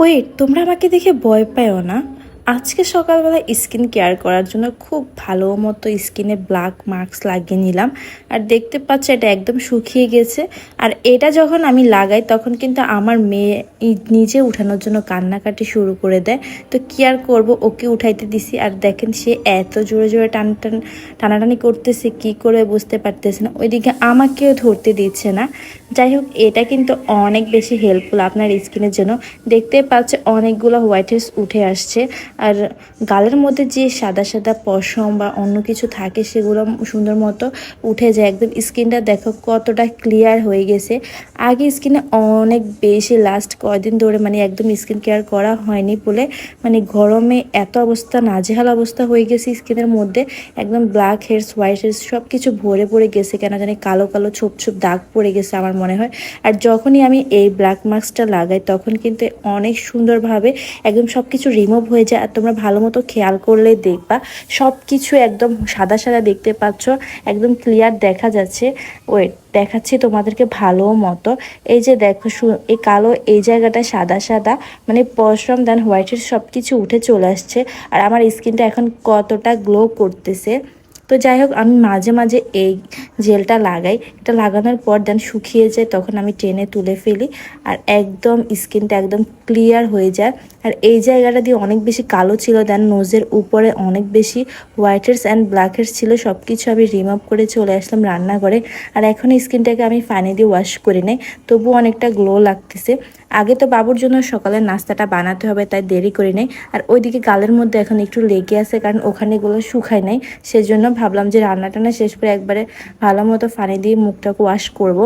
Wait তোমরা আমাকে দেখে ভয় পাও না? আজকে সকালবেলা স্কিন কেয়ার করার জন্য খুব ভালো মতো স্কিনে ব্ল্যাক মার্কস লাগিয়ে নিলাম। আর দেখতে পাচ্ছ এটা একদম শুকিয়ে গেছে। আর এটা যখন আমি লাগাই, তখন কিন্তু আমার মেয়ে নিজে উঠানোর জন্য কান্নাকাটি শুরু করে দেয়। তো কি আর করব? ওকে উঠাইতে দিছি। আর দেখেন সে এত জোরে জোরে টান টান, টানাটানি করতেছে, কি করে বুঝতে পারতেছে না। ওইদিকে আমাকেও ধরতে দিচ্ছে না। যাই হোক, এটা কিন্তু অনেক বেশি হেল্পফুল আপনার স্কিনের জন্য। দেখতে পাচ্ছে অনেকগুলো হোয়াইট উঠে আসছে। আর গালের মধ্যে যে সাদা সাদা পশম বা অন্য কিছু থাকে, সেগুলো সুন্দর মতো উঠে যায়। একদম স্কিনটা দেখো কতটা ক্লিয়ার হয়ে গেছে। আগে স্কিনে অনেক বেশি লাস্ট কয়দিন ধরে মানে একদম স্কিন কেয়ার করা হয়নি বলে মানে গরমে এত অবস্থা, নাজেহাল অবস্থা হয়ে গেছে স্কিনের মধ্যে। একদম ব্ল্যাক হেডস হোয়াইট হেডস সব কিছু ভরে পড়ে গেছে, কেন জানি কালো কালো ছোপ ছোপ দাগ পড়ে গেছে আমার মনে হয়। আর যখনই আমি এই ব্ল্যাক মাস্কটা লাগাই, তখন কিন্তু অনেক সুন্দরভাবে একদম সব কিছু রিমুভ হয়ে যায়। তোমরা ভালো মতো খেয়াল করলে দেখবা। সব কিছু একদম সাদা সাদা দেখতে পাচ্ছ। একদম ক্লিয়ার দেখা যাচ্ছে। ওয়েট দেখাচ্ছি তোমাদেরকে ভালো মতো। এই যে দেখো এই কালো এই জায়গাটা সাদা সাদা। মানে পশম দেন হোয়াইটের সব কিছু উঠে চলে আসছে। আর আমার স্কিনটা এখন কতটা গ্লো করতেছে। তো যাই হোক, আমি মাঝে মাঝে এই জেলটা লাগাই। এটা লাগানোর পর দেন শুকিয়ে যায়, তখন আমি টেনে তুলে ফেলি আর একদম স্কিনটা একদম ক্লিয়ার হয়ে যায়। আর এই জায়গাটা দিয়ে অনেক বেশি কালো ছিল দেন নোজের উপরে অনেক বেশি হোয়াইট অ্যান্ড ব্ল্যাক ছিল সব কিছু আমি রিমুভ করে চলে আসলাম রান্নাঘরে। আর এখন স্কিনটাকে আমি পানি দিয়ে ওয়াশ করে নেই তবুও অনেকটা গ্লো লাগতেছে। আগে তো বাবুর জন্য সকালের নাস্তাটা বানাতে হবে, তাই দেরি করে নেই। আর ওইদিকে গালের মধ্যে এখন একটু লেগে আছে, কারণ ওখানে এগুলো শুকায় নাই। সেজন্য ভাবলাম যে রান্না টান্না শেষ করে একবারে ভালো মতো ফানি দিয়ে মুখটাকে ওয়াশ করব।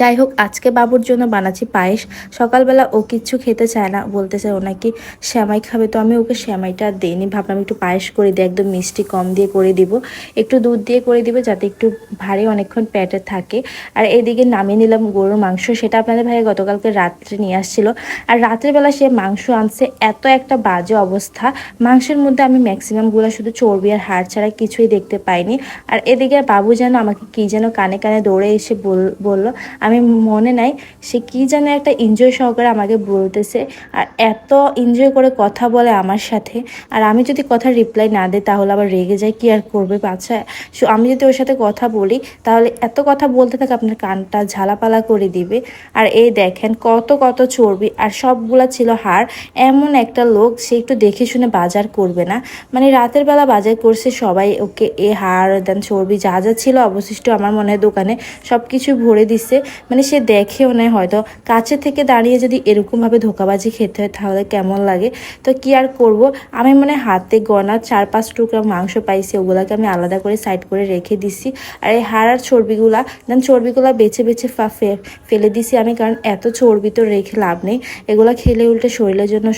যাই হোক আজকে বাবুর জন্য বানাচ্ছি পায়েস। সকালবেলা ও কিচ্ছু খেতে চায় না, বলতেছে ও নাকি শ্যামাই খাবে। তো আমি ওকে শ্যামাইটা দিইনি, ভাবলাম একটু পায়েস করে দিই, একদম মিষ্টি কম দিয়ে করে দিব। একটু দুধ দিয়ে করে দিব যাতে একটু ভারী অনেকক্ষণ প্যাটে থাকে। আর এদিকে নামিয়ে নিলাম গরুর মাংস, সেটা আপনাদের ভাই গতকালকে রাত্রে নিয়ে আসছিল। আর রাত্রেবেলা সে মাংস আনছে, এত একটা বাজে অবস্থা। মাংসের মধ্যে আমি ম্যাক্সিমামগুলো শুধু চর্বি আর হাড় ছাড়া কিছুই দেখতে পাইনি। আর এদিকে বাবু যেন আমাকে কি যেন কানে কানে দৌড়ে এসে বল, বলল আমি মনে নাই, সে কি যেন একটা এনজয় সহকারে আমাকে বলতেছে আর এত এনজয় করে কথা বলে আমার সাথে। আর আমি যদি কথা রিপ্লাই না দিই, তাহলে আবার রেগে যায়, কি আর করবে বাচ্চা সো আমি যদি ওর সাথে কথা বলি, তাহলে এত কথা বলতে থাকে আপনার কানটা ঝালাপালা করে দিবে। আর এই দেখেন কত কত চর্বি, আর সবগুলা ছিল হাড়। এমন একটা লোক, সে একটু দেখে শুনে বাজার করবে না। মানে রাতের বেলা বাজার করছে সবাই, ওকে এ হার দেন চর্বি, যা যা ছিল অবশিষ্ট আমার মনে হয় দোকানে সব কিছু ভরে দিচ্ছে মানে সে দেখেও নেয় হয়তো। কাছে থেকে দাঁড়িয়ে যদি এরকমভাবে ধোকাবাজি খেতে হয়, তাহলে কেমন লাগে? তো কি আর করব? আমি মানে হাতে গনা চার পাঁচ টুকরা মাংস পাইছি, ওগুলাকে আমি আলাদা করে সাইড করে রেখে দিছি। আর এই হাড় আর চর্বিগুলা, দেন চর্বিগুলা বেছে বেছে ফেলে দিছি আমি, কারণ এত চর্বি তো রেখে লাভ নেই। এগুলো খেলে উল্টে শরীরের জন্য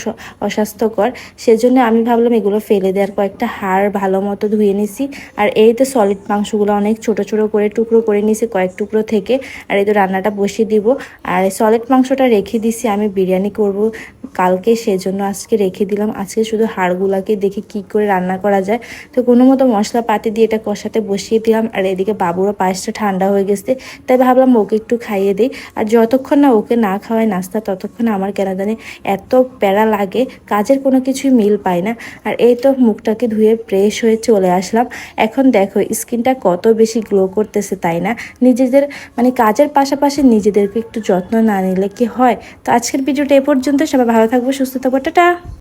অস্বাস্থ্যকর। সেজন্য আমি ভাবলাম এগুলো ফেলে দেওয়ার কয়েকটা হাড় ভালো মতো ধুয়ে নিছি। আর এই তো সলিড মাংসগুলো অনেক ছোট ছোট করে টুকরো করে নিছি, কয়েক টুকরো থেকে। আর এই তো রান্নাটা বসিয়ে দিব। আর সলিড মাংসটা রেখে দিছি, আমি বিরিয়ানি করব কালকে, সেজন্য আজকে রেখে দিলাম। আজকে শুধু হাড়গুলাকে দেখি কি করে রান্না করা যায়। তো কোনো মতো মশলা পাতি দিয়ে এটা কষাতে বসিয়ে দিলাম। আর এদিকে বাবুরও পায়েসটা ঠান্ডা হয়ে গেছে, তাই ভাবলাম ওকে একটু খাইয়ে দিই। আর যতক্ষণ না ওকে না খাওয়ায় নাস্তা, ততক্ষণ আমার কেনা এত প্যারা লাগে, কাজের কোনো কিছুই মিল পায় না। আর এই তো মুখটাকে ধুয়ে ফ্রেশ হয়ে চলে আসলাম। এখন দেখো, স্কিনটা কত বেশি গ্লো করতেছে তাই না? নিজেদের মানে কাজের পাশাপাশি নিজেদেরকে একটু যত্ন না নিলে কি হয়? তো আজকের ভিডিওটা এ পর্যন্ত সবাই ভালো থাকব, সুস্থ থাকব। টাটা!